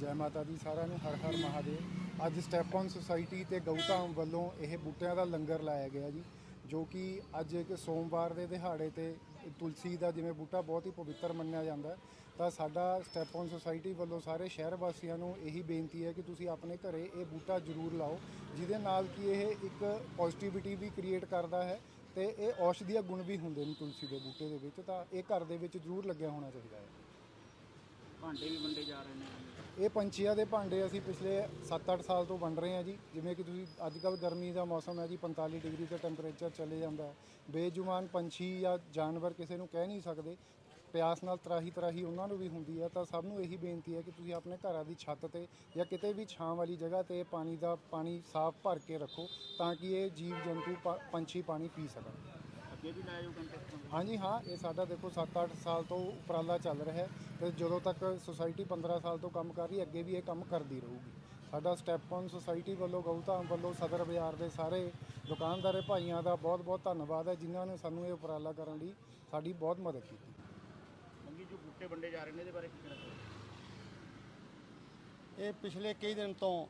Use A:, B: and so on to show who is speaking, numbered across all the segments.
A: ਜੈ ਮਾਤਾ ਦੀ ਸਾਰਿਆਂ ਨੂੰ ਹਰ ਹਰ ਮਹਾਦੇਵ। ਅੱਜ ਸਟੈਪ ਔਨ ਸੁਸਾਇਟੀ ਤੇ ਗਊਧਾਮ ਵੱਲੋਂ ਇਹ ਬੂਟਿਆਂ ਦਾ ਲੰਗਰ ਲਾਇਆ ਗਿਆ ਜੀ, ਜੋ ਕਿ ਅੱਜ ਇੱਕ ਸੋਮਵਾਰ ਦੇ ਦਿਹਾੜੇ ਤੇ ਤੁਲਸੀ ਦਾ ਜਿਵੇਂ ਬੂਟਾ ਬਹੁਤ ਹੀ ਪਵਿੱਤਰ ਮੰਨਿਆ ਜਾਂਦਾ ਤਾਂ ਸਾਡਾ ਸਟੈਪ ਔਨ ਸੁਸਾਇਟੀ ਵੱਲੋਂ ਸਾਰੇ ਸ਼ਹਿਰ ਵਾਸੀਆਂ ਨੂੰ ਇਹੀ ਬੇਨਤੀ ਹੈ ਕਿ ਤੁਸੀਂ ਆਪਣੇ ਘਰੇ ਇਹ ਬੂਟਾ ਜ਼ਰੂਰ ਲਾਓ, ਜਿਹਦੇ ਨਾਲ ਕਿ ਇਹ ਇੱਕ ਪੋਜ਼ਿਟਿਵਿਟੀ ਵੀ ਕ੍ਰੀਏਟ ਕਰਦਾ ਹੈ ਤੇ ਇਹ ਔਸ਼ਧੀਆ ਗੁਣ ਵੀ ਹੁੰਦੇ ਨੇ ਤੁਲਸੀ ਦੇ ਬੂਟੇ ਦੇ ਵਿੱਚ। ਤਾਂ ਇਹ ਘਰ ਦੇ ਵਿੱਚ ਜ਼ਰੂਰ ਲੱਗਿਆ ਹੋਣਾ ਚਾਹੀਦਾ ਹੈ।
B: ਭਾਂਡੇ ਵੀ ਵੰਡੇ ਜਾ ਰਹੇ ਨੇ।
A: ਇਹ ਪੰਛੀਆਂ ਦੇ ਭਾਂਡੇ ਅਸੀਂ ਪਿਛਲੇ 7-8 ਸਾਲ ਤੋਂ ਵੰਡ ਰਹੇ ਹਾਂ ਜੀ। ਜਿਵੇਂ ਕਿ ਤੁਸੀਂ ਅੱਜ ਕੱਲ ਗਰਮੀ ਦਾ ਮੌਸਮ ਹੈ ਜੀ 45 ਡਿਗਰੀ ਤੇ ਟੈਂਪਰੇਚਰ ਚਲੇ ਜਾਂਦਾ ਹੈ। ਬੇਜੁਬਾਨ ਪੰਛੀ ਜਾਂ ਜਾਨਵਰ ਕਿਸੇ ਨੂੰ ਕਹਿ ਨਹੀਂ ਸਕਦੇ। ਪਿਆਸ ਨਾਲ ਤਰਾਹੀ ਤਰਾਹੀ ਉਹਨਾਂ ਨੂੰ ਵੀ ਹੁੰਦੀ ਹੈ। ਤਾਂ ਸਭ ਨੂੰ ਇਹੀ ਬੇਨਤੀ ਹੈ ਕਿ ਤੁਸੀਂ ਆਪਣੇ ਘਰਾਂ ਦੀ ਛੱਤ ਤੇ ਜਾਂ ਕਿਤੇ ਵੀ ਛਾਂ ਵਾਲੀ ਜਗ੍ਹਾ ਤੇ ਪਾਣੀ ਦਾ, ਪਾਣੀ ਸਾਫ਼ ਭਰ ਕੇ ਰੱਖੋ ਤਾਂ ਕਿ ਇਹ ਜੀਵ ਜੰਤੂ ਪ- ਪੰਛੀ ਪਾਣੀ ਪੀ ਸਕਣ।
B: ਅੱਗੇ ਵੀ ਲਾਇਆ ਜਾਊ ਕੰਟੈਕਟ
A: ਹਾਂਜੀ ਹਾਂ ਇਹ ਸਾਡਾ ਦੇਖੋ 7-8 ਸਾਲ ਤੋਂ ਉਪਰਾਲਾ ਚੱਲ ਰਿਹਾ ਹੈ ਤੇ ਜਦੋਂ ਤੱਕ ਸੁਸਾਇਟੀ 15 ਸਾਲ ਤੋਂ ਕੰਮ ਕਰ ਰਹੀ ਹੈ ਅੱਗੇ ਵੀ ਇਹ ਕੰਮ ਕਰਦੀ ਰਹੂਗੀ। ਸਾਡਾ ਸਟੈਪ ਔਨ ਸੁਸਾਇਟੀ ਵੱਲੋਂ ਗਊਧਾਮ ਵੱਲੋਂ ਸਦਰ ਬਾਜ਼ਾਰ ਦੇ ਸਾਰੇ ਦੁਕਾਨਦਾਰੇ ਭਾਈਆਂ ਦਾ ਬਹੁਤ-ਬਹੁਤ ਧੰਨਵਾਦ ਹੈ ਜਿਨ੍ਹਾਂ ਨੇ ਸਾਨੂੰ ਇਹ ਉਪਰਾਲਾ ਕਰਨ ਲਈ ਸਾਡੀ ਬਹੁਤ ਮਦਦ ਕੀਤੀ।
B: ਮੰਗੀ ਜੋ ਬੂਟੇ ਵੰਡੇ ਜਾ ਰਹੇ ਨੇ ਇਹਦੇ ਬਾਰੇ ਕੀ ਕਹਿਣਾ
C: ਇਹ ਪਿਛਲੇ ਕਈ ਦਿਨ ਤੋਂ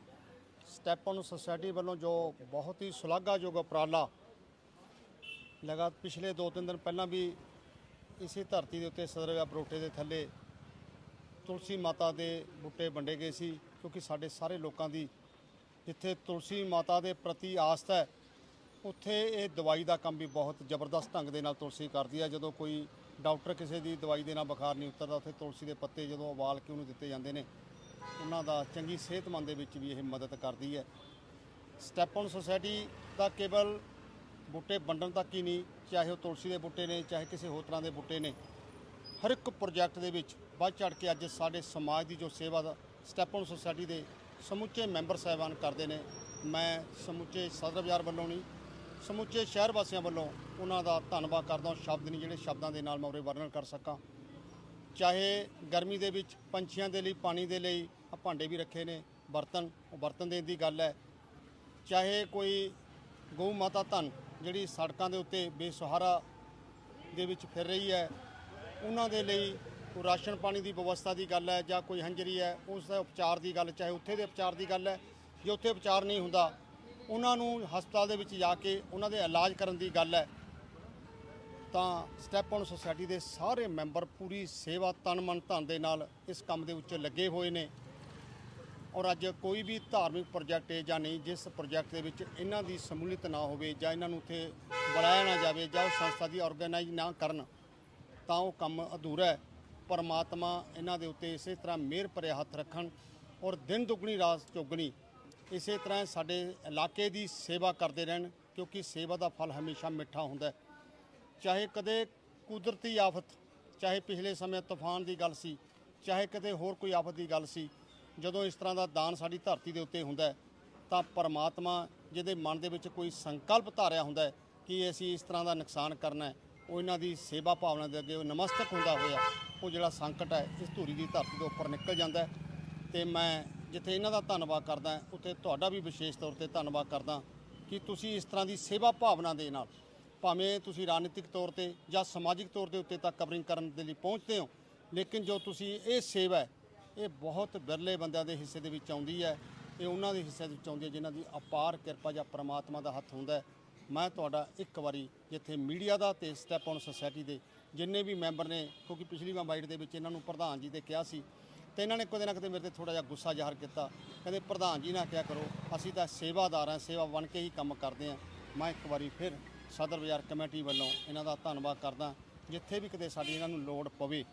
C: ਸਟੈਪ ਔਨ ਸੁਸਾਇਟੀ ਵੱਲੋਂ ਜੋ ਬਹੁਤ ਹੀ ਸ਼ਲਾਘਾਯੋਗ ਉਪਰਾਲਾ ਲਗਾਤ ਪਿਛਲੇ 2-3 ਦਿਨ ਪਹਿਲਾਂ ਵੀ ਇਸੇ ਧਰਤੀ ਦੇ ਉੱਤੇ ਸਦਰਗਾ ਬਰੋਟੇ ਦੇ ਥੱਲੇ ਤੁਲਸੀ ਮਾਤਾ ਦੇ ਬੂਟੇ ਵੰਡੇ ਗਏ ਸੀ, ਕਿਉਂਕਿ ਸਾਡੇ ਸਾਰੇ ਲੋਕਾਂ ਦੀ ਜਿੱਥੇ ਤੁਲਸੀ ਮਾਤਾ ਦੇ ਪ੍ਰਤੀ ਆਸਥਾ ਹੈ, ਉੱਥੇ ਇਹ ਦਵਾਈ ਦਾ ਕੰਮ ਵੀ ਬਹੁਤ ਜ਼ਬਰਦਸਤ ਢੰਗ ਦੇ ਨਾਲ ਤੁਲਸੀ ਕਰਦੀ ਹੈ ਜਦੋਂ ਕੋਈ ਡਾਕਟਰ ਕਿਸੇ ਦੀ ਦਵਾਈ ਦੇ ਨਾਲ ਬੁਖਾਰ ਨਹੀਂ ਉਤਰਦਾ, ਉੱਥੇ ਤੁਲਸੀ ਦੇ ਪੱਤੇ ਜਦੋਂ ਉਬਾਲ ਕੇ ਉਹਨੂੰ ਦਿੱਤੇ ਜਾਂਦੇ ਨੇ, ਉਹਨਾਂ ਦਾ ਚੰਗੀ ਸਿਹਤਮੰਦ ਦੇ ਵਿੱਚ ਵੀ ਇਹ ਮਦਦ ਕਰਦੀ ਹੈ। ਸਟੈਪ ਔਨ ਸੁਸਾਇਟੀ ਦਾ ਕੇਵਲ ਬੂਟੇ ਵੰਡਣ ਤੱਕ ਹੀ ਨਹੀਂ, ਚਾਹੇ ਉਹ ਤੁਲਸੀ ਦੇ ਬੂਟੇ ਨੇ, ਚਾਹੇ ਕਿਸੇ ਹੋਰ ਤਰ੍ਹਾਂ ਦੇ ਬੂਟੇ ਨੇ, ਹਰ ਇੱਕ ਪ੍ਰੋਜੈਕਟ ਦੇ ਵਿੱਚ ਵੱਧ ਚੜ ਕੇ ਅੱਜ ਸਾਡੇ ਸਮਾਜ ਦੀ ਜੋ ਸੇਵਾ ਦਾ ਸਟੈਪ ਔਨ ਸੁਸਾਇਟੀ ਦੇ ਸਮੁੱਚੇ ਮੈਂਬਰ ਸਾਹਿਬਾਨ ਕਰਦੇ ਨੇ। ਮੈਂ ਸਮੁੱਚੇ ਸਦਰ ਬਾਜ਼ਾਰ ਵੱਲੋਂ ਨਹੀਂ, ਸਮੁੱਚੇ ਸ਼ਹਿਰ ਵਾਸੀਆਂ ਵੱਲੋਂ ਉਹਨਾਂ ਦਾ ਧੰਨਵਾਦ ਕਰਦਾ ਹਾਂ। ਸ਼ਬਦ ਨਹੀਂ, ਜਿਹੜੇ ਸ਼ਬਦਾਂ ਦੇ ਨਾਲ ਮੈਂ ਉਰੇ ਵਰਣਨ ਕਰ ਸਕਾਂ। ਚਾਹੇ ਗਰਮੀ ਦੇ ਵਿੱਚ ਪੰਛੀਆਂ ਦੇ ਲਈ, ਪਾਣੀ ਦੇ ਲਈ ਆਹ ਭਾਂਡੇ ਵੀ ਰੱਖੇ ਨੇ, ਬਰਤਨ, ਉਹ ਬਰਤਨ ਦੇਣ ਦੀ ਗੱਲ ਹੈ। ਚਾਹੇ ਕੋਈ ਗਊ ਮਾਤਾ ਧਨ ਜਿਹੜੀ ਸੜਕਾਂ ਦੇ ਉੱਤੇ ਬੇਸਹਾਰਾ ਦੇ ਵਿੱਚ ਫਿਰ ਰਹੀ ਹੈ, ਉਹਨਾਂ ਦੇ ਲਈ ਕੋਈ ਰਾਸ਼ਨ ਪਾਣੀ ਦੀ ਵਿਵਸਥਾ ਦੀ ਗੱਲ ਹੈ ਜਾਂ ਕੋਈ ਹੰਝਰੀ ਹੈ, ਉਸ ਦਾ ਉਪਚਾਰ ਦੀ ਗੱਲ ਚਾਹੇ ਉੱਥੇ ਦੇ ਉਪਚਾਰ ਦੀ ਗੱਲ ਹੈ ਜੇ ਉੱਥੇ ਉਪਚਾਰ ਨਹੀਂ ਹੁੰਦਾ, ਉਹਨਾਂ ਨੂੰ ਹਸਪਤਾਲ ਦੇ ਵਿੱਚ ਜਾ ਕੇ ਉਹਨਾਂ ਦੇ ਇਲਾਜ ਕਰਨ ਦੀ ਗੱਲ ਹੈ। ਤਾਂ ਸਟੈਪ ਔਨ ਸੁਸਾਇਟੀ ਦੇ ਸਾਰੇ ਮੈਂਬਰ ਪੂਰੀ ਸੇਵਾ ਤਨ ਮਨ ਧਨ ਦੇ ਨਾਲ ਇਸ ਕੰਮ ਦੇ ਉੱਤੇ ਲੱਗੇ ਹੋਏ ਨੇ। ਔਰ ਅੱਜ ਕੋਈ ਵੀ ਧਾਰਮਿਕ ਪ੍ਰੋਜੈਕਟ ਹੈ ਜਾਂ ਨਹੀਂ, ਜਿਸ ਪ੍ਰੋਜੈਕਟ ਦੇ ਵਿੱਚ ਇਹਨਾਂ ਦੀ ਸਮੂਲੀਅਤ ਨਾ ਹੋਵੇ ਜਾਂ ਇਹਨਾਂ ਨੂੰ ਉੱਥੇ ਬੁਲਾਇਆ ਨਾ ਜਾਵੇ ਜਾਂ ਉਹ ਸੰਸਥਾ ਦੀ ਆਰਗੇਨਾਈਜ਼ ਨਾ ਕਰਨ, ਤਾਂ ਉਹ ਕੰਮ ਅਧੂਰਾ ਹੈ। ਪਰਮਾਤਮਾ ਇਹਨਾਂ ਦੇ ਉੱਤੇ ਇਸੇ ਤਰ੍ਹਾਂ ਮਿਹਰ ਭਰੇ ਹੱਥ ਰੱਖਣ ਔਰ ਦਿਨ ਦੁਗਣੀ, ਰਾਤ ਚੌਗਣੀ ਇਸੇ ਤਰ੍ਹਾਂ ਸਾਡੇ ਇਲਾਕੇ ਦੀ ਸੇਵਾ ਕਰਦੇ ਰਹਿਣ, ਕਿਉਂਕਿ ਸੇਵਾ ਦਾ ਫਲ ਹਮੇਸ਼ਾ ਮਿੱਠਾ ਹੁੰਦਾ ਚਾਹੇ ਕਦੇ ਕੁਦਰਤੀ ਆਫਤ, ਚਾਹੇ ਪਿਛਲੇ ਸਮੇਂ ਤੂਫਾਨ ਦੀ ਗੱਲ ਸੀ, ਚਾਹੇ ਕਦੇ ਹੋਰ ਕੋਈ ਆਫਤ ਦੀ ਗੱਲ ਸੀ ਜਦੋਂ ਇਸ ਤਰ੍ਹਾਂ ਦਾ ਦਾਨ ਸਾਡੀ ਧਰਤੀ ਦੇ ਉੱਤੇ ਹੁੰਦਾ ਤਾਂ ਪਰਮਾਤਮਾ ਜਿਹਦੇ ਮਨ ਦੇ ਵਿੱਚ ਕੋਈ ਸੰਕਲਪ ਧਾਰਿਆ ਹੁੰਦਾ ਕਿ ਅਸੀਂ ਇਸ ਤਰ੍ਹਾਂ ਦਾ ਨੁਕਸਾਨ ਕਰਨਾ ਉਹ ਇਹਨਾਂ ਦੀ ਸੇਵਾ ਭਾਵਨਾ ਦੇ ਅੱਗੇ ਉਹ ਨਮਸਤਕ ਹੁੰਦਾ ਹੋਇਆ, ਉਹ ਜਿਹੜਾ ਸੰਕਟ ਹੈ, ਇਸ ਧੂਰੀ ਦੀ ਧਰਤੀ ਦੇ ਉੱਪਰ ਨਿਕਲ ਜਾਂਦਾ ਹੈ। ਤੇ ਮੈਂ ਜਿੱਥੇ ਇਹਨਾਂ ਦਾ ਧੰਨਵਾਦ ਕਰਦਾ ਉੱਥੇ ਤੁਹਾਡਾ ਵੀ ਵਿਸ਼ੇਸ਼ ਤੌਰ ਤੇ ਧੰਨਵਾਦ ਕਰਦਾ ਕਿ ਤੁਸੀਂ ਇਸ ਤਰ੍ਹਾਂ ਦੀ ਸੇਵਾ ਭਾਵਨਾ ਦੇ ਨਾਲ ਭਾਵੇਂ ਤੁਸੀਂ ਰਾਜਨੀਤਿਕ ਤੌਰ ਤੇ ਜਾਂ ਸਮਾਜਿਕ ਤੌਰ ਦੇ ਉੱਤੇ ਤਾਂ ਕਵਰਿੰਗ ਕਰਨ ਦੇ ਲਈ ਪਹੁੰਚਦੇ ਹੋ, ਲੇਕਿਨ ਜੋ ਤੁਸੀਂ ਇਹ ਸੇਵਾ ਇਹ ਬਹੁਤ ਬਿਰਲੇ ਬੰਦਿਆਂ ਦੇ ਹਿੱਸੇ ਦੇ ਵਿੱਚ ਆਉਂਦੀ ਹੈ। ਇਹ ਉਹਨਾਂ ਦੇ ਹਿੱਸੇ ਦੇ ਵਿੱਚ ਆਉਂਦੀ ਹੈ ਜਿਨ੍ਹਾਂ ਦੀ ਅਪਾਰ ਕਿਰਪਾ ਜਾਂ ਪ੍ਰਮਾਤਮਾ ਦਾ ਹੱਥ ਹੁੰਦਾ ਮੈਂ ਤੁਹਾਡਾ ਇੱਕ ਵਾਰੀ ਜਿੱਥੇ ਮੀਡੀਆ ਦਾ ਤੇ ਸਟੈਪ ਔਨ ਸੋਸਾਇਟੀ ਦੇ ਜਿੰਨੇ ਵੀ ਮੈਂਬਰ ਨੇ, ਕਿਉਂਕਿ ਪਿਛਲੀ ਵਾਰ ਬਾਈਟ ਦੇ ਵਿੱਚ ਇਹਨਾਂ ਨੂੰ ਪ੍ਰਧਾਨ ਜੀ ਦੇ ਕਿਹਾ ਸੀ, ਤੇ ਇਹਨਾਂ ਨੇ ਕਦੇ ਨਾ ਕਦੇ ਮੇਰੇ ਤੇ ਥੋੜਾ ਜਿਹਾ ਗੁੱਸਾ ਜ਼ਾਹਰ ਕੀਤਾ। ਕਹਿੰਦੇ, ਪ੍ਰਧਾਨ ਜੀ ਨਾ ਕਿਹਾ ਕਰੋ, ਅਸੀਂ ਤਾਂ ਸੇਵਾਦਾਰ ਹਾਂ, ਸੇਵਾ ਬਣ ਕੇ ਹੀ ਕੰਮ ਕਰਦੇ ਹਾਂ। ਮੈਂ ਇੱਕ ਵਾਰੀ ਫਿਰ ਸਦਰ ਬਾਜ਼ਾਰ ਕਮੇਟੀ ਵੱਲੋਂ ਇਹਨਾਂ ਦਾ ਧੰਨਵਾਦ ਕਰਦਾ, ਜਿੱਥੇ ਵੀ ਕਿਤੇ ਸਾਡੀ ਇਹਨਾਂ ਨੂੰ ਲੋੜ ਪਵੇ,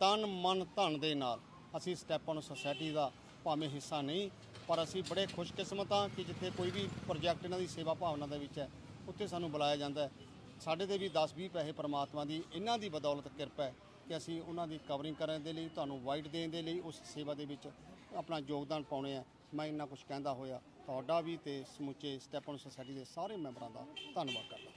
C: ਤਨ ਮਨ ਧਨ ਦੇ ਨਾਲ। ਅਸੀਂ ਸਟੈਪ ਔਨ ਸੁਸਾਇਟੀ ਦਾ ਭਾਵੇਂ ਹਿੱਸਾ ਨਹੀਂ, ਪਰ ਅਸੀਂ ਬੜੇ ਖੁਸ਼ਕਿਸਮਤ ਹਾਂ ਕਿ ਜਿੱਥੇ ਕੋਈ ਵੀ ਪ੍ਰੋਜੈਕਟ ਇਹਨਾਂ ਦੀ ਸੇਵਾ ਭਾਵਨਾ ਦੇ ਵਿੱਚ ਹੈ, ਉੱਥੇ ਸਾਨੂੰ ਬੁਲਾਇਆ ਜਾਂਦਾ ਹੈ। ਸਾਡੇ ਤੇ ਵੀ 10-20 ਪੈਸੇ ਪ੍ਰਮਾਤਮਾ ਦੀ, ਇਹਨਾਂ ਦੀ ਬਦੌਲਤ ਕਿਰਪਾ ਹੈ ਕਿ ਅਸੀਂ ਉਹਨਾਂ ਦੀ ਕਵਰਿੰਗ ਕਰਨ ਦੇ ਲਈ, ਤੁਹਾਨੂੰ ਵਾਈਟ ਦੇਣ ਦੇ ਲਈ ਉਸ ਸੇਵਾ ਦੇ ਵਿੱਚ ਆਪਣਾ ਯੋਗਦਾਨ ਪਾਉਣੇ ਆ। ਮੈਂ ਇੰਨਾ ਕੁਝ ਕਹਿੰਦਾ ਹੋਇਆ ਤੁਹਾਡਾ ਵੀ ਤੇ ਸਮੁੱਚੇ ਸਟੈਪ ਔਨ ਸੁਸਾਇਟੀ ਦੇ ਸਾਰੇ ਮੈਂਬਰਾਂ ਦਾ ਧੰਨਵਾਦ ਕਰਦਾ।